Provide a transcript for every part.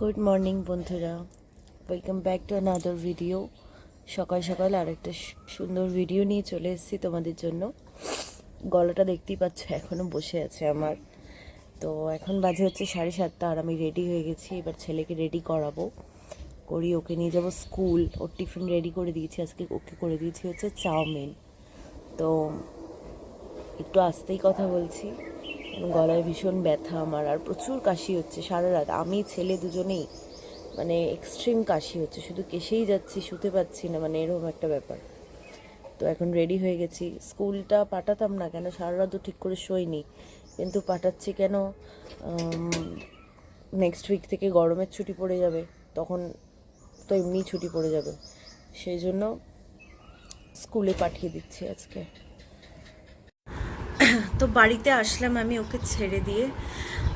Good morning বন্ধুরা। Welcome back to another video সকাল সকাল আর একটা সুন্দর ভিডিও নিয়ে চলে এসেছি তোমাদের জন্য। গলাটা দেখতেই পাচ্ছ এখনও বসে আছে আমার। তো এখন বাজে হচ্ছে সাড়ে সাতটা, আর আমি রেডি হয়ে গেছি। এবার ছেলেকে রেডি করাবো। করি, ওকে নিয়ে যাব স্কুল ওর টিফিন রেডি করে দিয়েছি। আজকে ওকে করে দিয়েছি হচ্ছে চাউমিন। তো একটু আসতেই কথা বলছি। গলায় ভীষণ ব্যথা আমার, আর প্রচুর কাশি হচ্ছে সারা রাত। আমি ছেলে দুজনেই মানে এক্সট্রিম কাশি হচ্ছে, শুধু কেসেই যাচ্ছি, শুতে পাচ্ছি না মানে এরকম একটা ব্যাপার। তো এখন রেডি হয়ে গেছি। স্কুলটা পাঠাতাম না কেন, সারা রাত তো ঠিক করে শোয়নি, কিন্তু পাঠাচ্ছি কেন? নেক্সট উইক থেকে গরমের ছুটি পড়ে যাবে, তখন তো এমনি ছুটি পড়ে যাবে। সেই জন্য স্কুলে পাঠিয়ে দিচ্ছি আজকে। তো বাড়িতে আসলাম আমি ওকে ছেড়ে দিয়ে।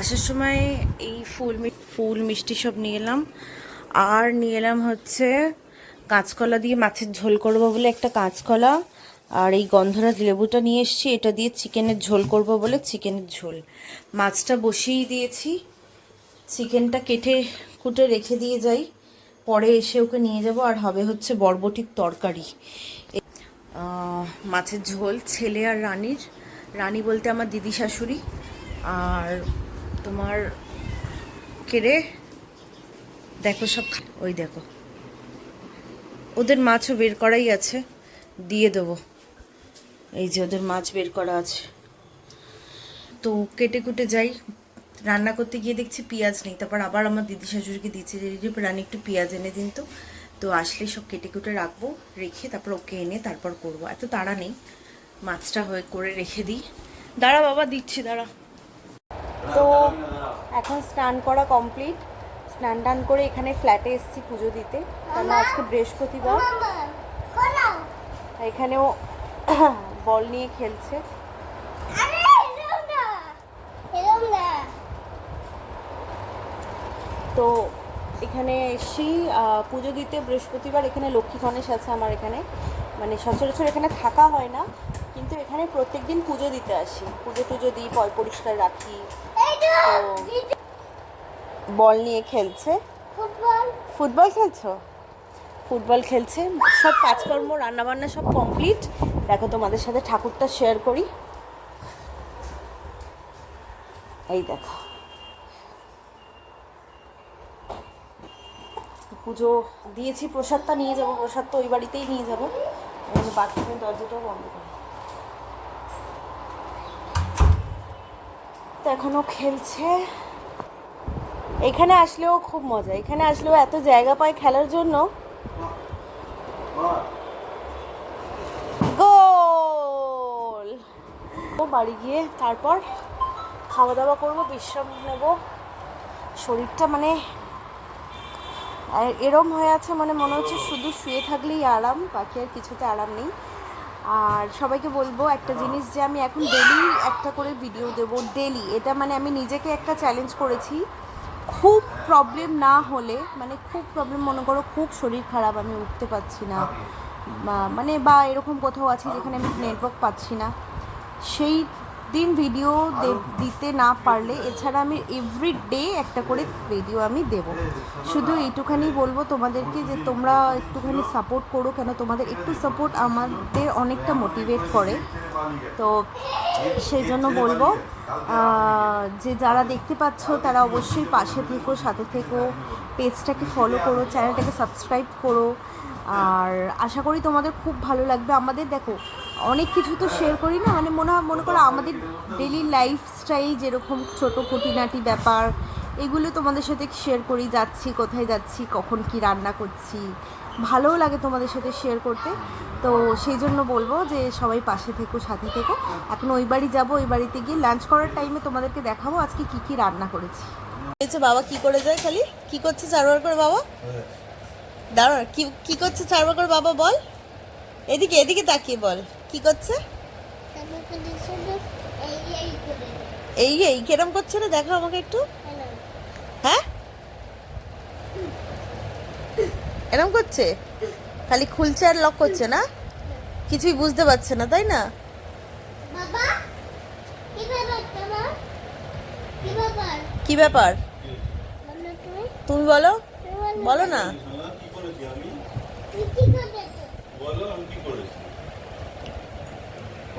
আসার সময় এই ফুল ফুল মিষ্টি সব নিয়ে এলাম। আর নিয়ে এলাম হচ্ছে কাঁচকলা দিয়ে মাছের ঝোল করব বলে একটা কাঁচকলা আর এই গন্ধরাজ লেবুটা নিয়ে এসেছি, এটা দিয়ে চিকেনের ঝোল করব বলে চিকেনের ঝোল। মাছটা বসিয়েই দিয়েছি। চিকেনটা কেটে কুটে রেখে দিয়ে যাই। পরে এসে ওকে নিয়ে যাব। আর হবে হচ্ছে বরবটির তরকারি। মাছের ঝোল, ছেলে আর রানীর। রানী বলতে আমার দিদি শাশুড়ি, আর তোমার কেড়ে দেখো সব ওই দেখো। ওদের মাছও বের করাই আছে, দিয়ে দেবো। এই যে ওদের মাছ বের করা আছে। তো কেটে কুটে যাই। রান্না করতে গিয়ে দেখছি পেঁয়াজ নেই, তারপর আবার আমার দিদি শাশুড়িকে দিচ্ছি যে রানী একটু পেঁয়াজ এনে দিন তো। তো আসলে সব কেটে কুটে রাখব, রেখে তারপর ওকে এনে তারপর করব। এত তাড়া নেই। মাছটা হয়ে করে রেখে দিই। দাঁড়া বাবা, দিচ্ছি, দাঁড়া। তো এখন স্নান করা কমপ্লিট। স্নান টান করে এখানে ফ্ল্যাটে এসেছি পুজো দিতে। কারণ আজকে বৃহস্পতিবার। এখানেও বল নিয়ে খেলছে। তো এখানে এসি পুজো দিতে বৃহস্পতিবার। এখানে লক্ষ্মী গণেশ আছে আমার এখানে। মানে সচরাচর এখানে থাকা হয় না। কিন্তু এখানে প্রত্যেক দিন পুজো দিতে আসি। পুজো টুজো দিই পয় পরিষ্কার রাখি। তো বল নিয়ে খেলছে? ফুটবল। খেলছো? ফুটবল খেলছে। সব কাজকর্ম রান্নাবান্না সব কমপ্লিট। দেখো তোমাদের সাথে ঠাকুরটা শেয়ার করি। এই দেখো। পুজো দিয়েছি প্রসাদটা নিয়ে যাব। প্রসাদ তো ওই বাড়িতেই নিয়ে যাব। বাথরুমের দরজাটাও বন্ধ করে তো এখনও খেলছে। এখানে আসলেও খুব মজা। এখানে আসলেও এত জায়গা পায় খেলার জন্য। গোল! ও বাড়ি গিয়ে তারপর খাওয়া দাওয়া করব, বিশ্রাম নেব। শরীরটা মানে এরম হয়ে আছে মানে মনে হচ্ছে শুধু শুয়ে থাকলেই আরাম, বাকি আর কিছুতে আরাম নেই। আর সবাইকে বলব একটা জিনিস যে আমি এখন ডেলি একটা করে ভিডিও দেবো ডেলি এটা মানে আমি নিজেকে একটা চ্যালেঞ্জ করেছি। খুব প্রবলেম না হলে মানে খুব প্রবলেম মনে করো, খুব শরীর খারাপ আমি উঠতে পারছি না। মানে বা এরকম কোথাও আছি যেখানে আমি নেটওয়ার্ক পাচ্ছি না। সেই দিন ভিডিও দিতে না পারলে এছাড়া আমি এভরি ডে একটা করে ভিডিও আমি দেব। শুধু এইটুখানি বলব তোমাদেরকে যে তোমরা একটুখানি সাপোর্ট করো কেন তোমাদের একটু সাপোর্ট আমাদের অনেকটা মোটিভেট করে। তো সেই জন্য বলব যে যারা দেখতে পাচ্ছ তারা অবশ্যই পাশে থেকো সাথে থেকো পেজটাকে ফলো করো চ্যানেলটাকে সাবস্ক্রাইব করো। আর আশা করি তোমাদের খুব ভালো লাগবে। আমাদের দেখো অনেক কিছু তো শেয়ার করি না মানে মনে হয়, মনে করো আমাদের ডেলি লাইফস্টাইল যেরকম ছোটো খুঁটিনাটি ব্যাপার, এগুলো তোমাদের সাথে শেয়ার করি, যাচ্ছি, কোথায় যাচ্ছি, কখন কি রান্না করছি, ভালোও লাগে তোমাদের সাথে শেয়ার করতে। তো সেই জন্য বলব যে সবাই পাশে থেকো, সাথে থেকো। এখন ওই বাড়ি যাব, ওই বাড়িতে গিয়ে লাঞ্চ করার টাইমে তোমাদেরকে দেখাবো আজকে কি কি রান্না করেছি। বাবা কি করে যায় খালি? কি করছে চারবার করে বাবা? দাঁড়া, কি কি করছে চারবার করে বাবা বল। এদিকে এদিকে তাকিয়ে বল। কি করছে? এই এই কেরম করছে না দেখো আমাকে একটু। হ্যাঁ? এরম করছে? খালি খুলছে আর লক করছে না? কিছুই বুঝতে পারছে না তাই না? কি ব্যাপার তুমি। বলো। বলো না সোনা, কি করেছি আমি তুই কি করেছ বলো আমি কি করেছি বলো আমি কি করেছি তুই খুলছো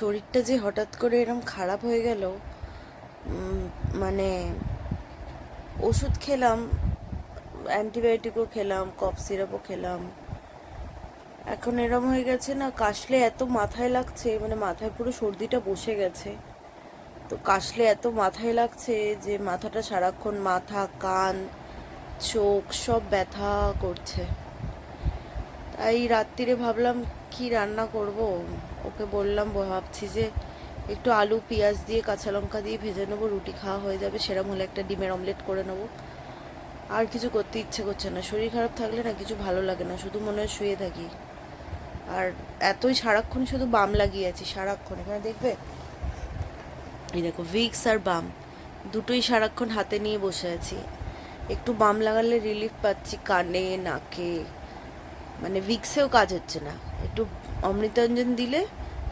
শরীরটা যে হঠাৎ করে এরম খারাপ হয়ে গেল মানে ওষুধ খেলাম, অ্যান্টিবায়োটিকও খেলাম, কফ সিরাপও খেলাম। এখন এরম হয়ে গেছে না, কাশলে এত মাথায় লাগছে মানে মাথায় পুরো সর্দিটা বসে গেছে। তো কাশলে এত মাথায় লাগছে যে মাথাটা সারাক্ষণ মাথা, কান, চোখ সব ব্যথা করছে। তাই রাত্রিরে ভাবলাম কি রান্না করব? ওকে বললাম ভাবছি যে একটু আলু, পেঁয়াজ দিয়ে কাঁচা লঙ্কা দিয়ে ভেজে নেব, রুটি খাওয়া হয়ে যাবে সেরকম হলে একটা ডিমের অমলেট করে নেব। আর কিছু করতে ইচ্ছে করছে না, শরীর খারাপ থাকলে না কিছু ভালো লাগে না, শুধু মনে হয় শুয়ে থাকি। আর এতই সারাক্ষণ শুধু বাম লাগিয়ে আছি, সারাক্ষণ, এখানে দেখবে? এই দেখো, ভিক্স আর বাম, দুটোই সারাক্ষণ হাতে নিয়ে বসে আছি। একটু বাম লাগালে রিলিফ পাচ্ছি, কানে, নাকে। মানে ভিক্সেও কাজ হচ্ছে না। একটু অমৃতাঞ্জন দিলে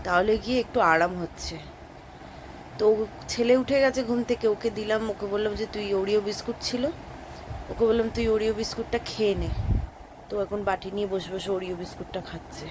তাহলে গিয়ে একটু আরাম হচ্ছে। তো ছেলে উঠে গেছে ঘুম থেকে, ওকে দিলাম, ওকে বললাম যে তুই ওরিও বিস্কুট ছিল। ওকে বললাম তুই ওরিও বিস্কুটটা খেয়ে নে। তো এখন বাটি নিয়ে বসে বসে ওরিও বিস্কুটটা খাচ্ছে।